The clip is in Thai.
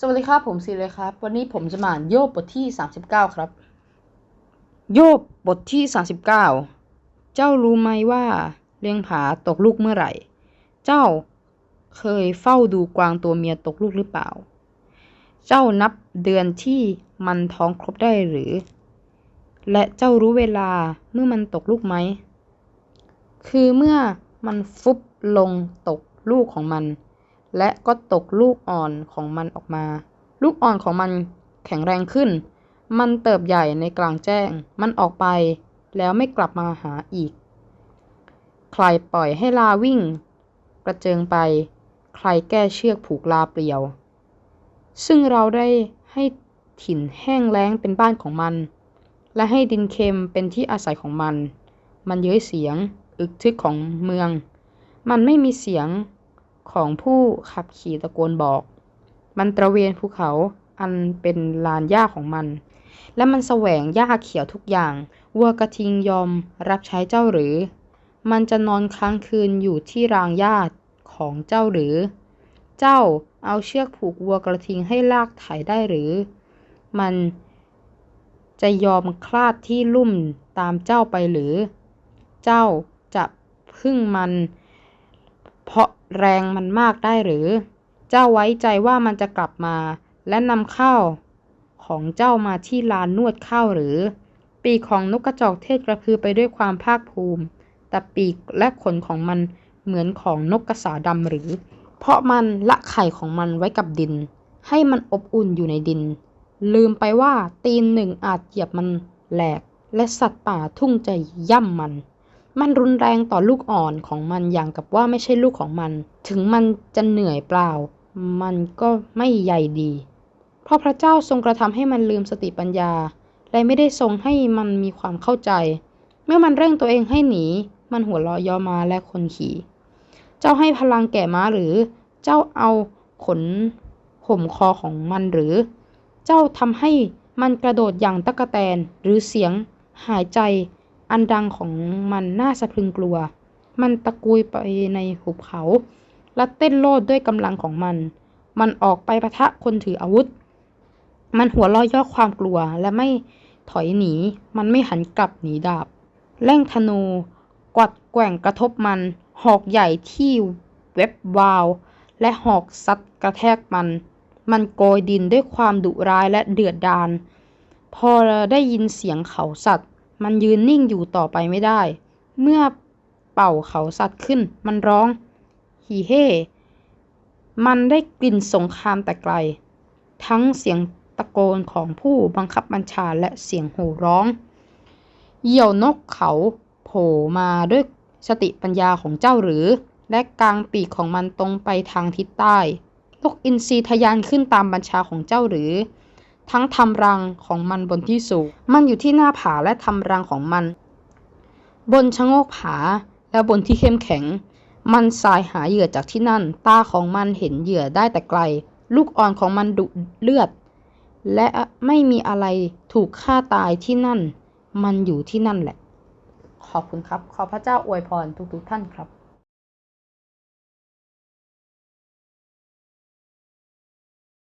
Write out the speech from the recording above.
สวัสดีครับผมซีเลยครับ วันนี้ผมจะมาอ่านโยบบทที่ 39 ครับ โยบบทที่ 39 เจ้ารู้ไหมว่าเลี้ยงผาตกลูกเมื่อไหร่ เจ้าเคยเฝ้าดูกวางตัวเมียตกลูกหรือเปล่า เจ้านับเดือนที่มันท้องครบได้หรือ และเจ้ารู้เวลาเมื่อมันตกลูกไหม คือเมื่อมันฟุบลงตกลูกของมัน และก็ตกลูกอ่อนของมันออกมา ลูกอ่อนของมันแข็งแรงขึ้น มันเติบใหญ่ในกลางแจ้ง มันออกไป แล้วไม่กลับมาหาอีก ใครปล่อยให้ลาวิ่ง กระเจิงไป ใครแก้เชือกผูกลาเปลี่ยว ซึ่งเราได้ให้ถิ่นแห้งแล้งเป็นบ้านของมัน และให้ดินเค็มเป็นที่อาศัยของมัน มันเย้ยเสียง อึกทึกของเมือง มันไม่มีเสียง ของผู้ขับขี่ตะโกนบอก มันตระเวนภูเขาอันเป็นลานหญ้าของมัน และมันแสวงหญ้าเขียวทุกอย่าง วัวกระทิงยอมรับใช้เจ้าหรือ มันจะนอนค้างคืนอยู่ที่รางหญ้าของเจ้าหรือ เจ้าเอาเชือกผูกวัวกระทิงให้ลากไถได้หรือ มันจะยอมคลาดที่ลุ่มตามเจ้าไปหรือ เจ้าจะพึ่งมัน เพราะแรงมันมากได้หรือ เจ้าไว้ใจว่ามันจะกลับมา และนำข้าวของเจ้ามาที่ลานนวดข้าวหรือ ปีกของนกกระจอกเทศกระพือไปด้วยความภาคภูมิ แต่ปีกและขนของมันเหมือนของนกกระสาดำหรือ เพราะมันละไข่ของมันไว้กับดิน ให้มันอบอุ่นอยู่ในดิน ลืมไปว่าตีนหนึ่งอาจเหยียบมันแหลก และสัตว์ป่าทุ่งจะย่ำมัน มันรุนแรงต่อลูกอ่อนของมันอย่างกับว่าไม่ใช่ลูกของมัน ถึงมันจะเหนื่อยเปล่า มันก็ไม่ใยดี เพราะพระเจ้าทรงกระทำให้มันลืมสติปัญญา และไม่ได้ทรงให้มันมีความเข้าใจ เมื่อมันเร่งตัวเองให้หนี มันหัวเราะยอมาและคนขี่ เจ้าให้พลังแก่ม้าหรือ เจ้าเอาขนห่มคอของมันหรือ เจ้าทำให้มันกระโดดอย่างตะกะแตนหรือเสียงหายใจ อันดังของมันน่าสะพรึงกลัว มันตะกุยไปในหุบเขา และเต้นโลดด้วยกำลังของมัน มันออกไปประทะคนถืออาวุธ มันหัวเราะย่อความกลัวและไม่ถอยหนี มันไม่หันกลับหนีดาบแล่งธนู กวัดแกว่งกระทบมัน หอกใหญ่ที่เว็บวาว และหอกซัดกระแทกมัน มันโกยดินด้วยความดุร้ายและเดือดดาล พอได้ยินเสียงเขาสัตว์ มันยืนนิ่งอยู่ต่อไปไม่ได้ เมื่อเป่าเขาสัตว์ขึ้น มันร้องฮีเฮมันได้กลิ่นสงครามแต่ไกล ทั้งเสียงตะโกนของผู้บังคับบัญชาและเสียงโห่ร้อง เหยี่ยวนกเขาโผล่มาด้วยสติปัญญาของเจ้าหรือ และกลางปีกของมันตรงไปทางทิศใต้ นกอินทรีทยานขึ้นตามบัญชาของเจ้าหรือ ทั้งทำรังของมันบนที่สูง มันอยู่ที่หน้าผาและทำรังของมัน บนชะโงกผาและบนที่เข้มแข็ง มันสายหาเหยื่อจากที่นั่น ตาของมันเห็นเหยื่อได้แต่ไกล ลูกอ่อนของมันดุเลือด และไม่มีอะไรถูกฆ่าตายที่นั่น มันอยู่ที่นั่นแหละ ขอบคุณครับ ขอพระเจ้าอวยพรทุกๆท่านครับ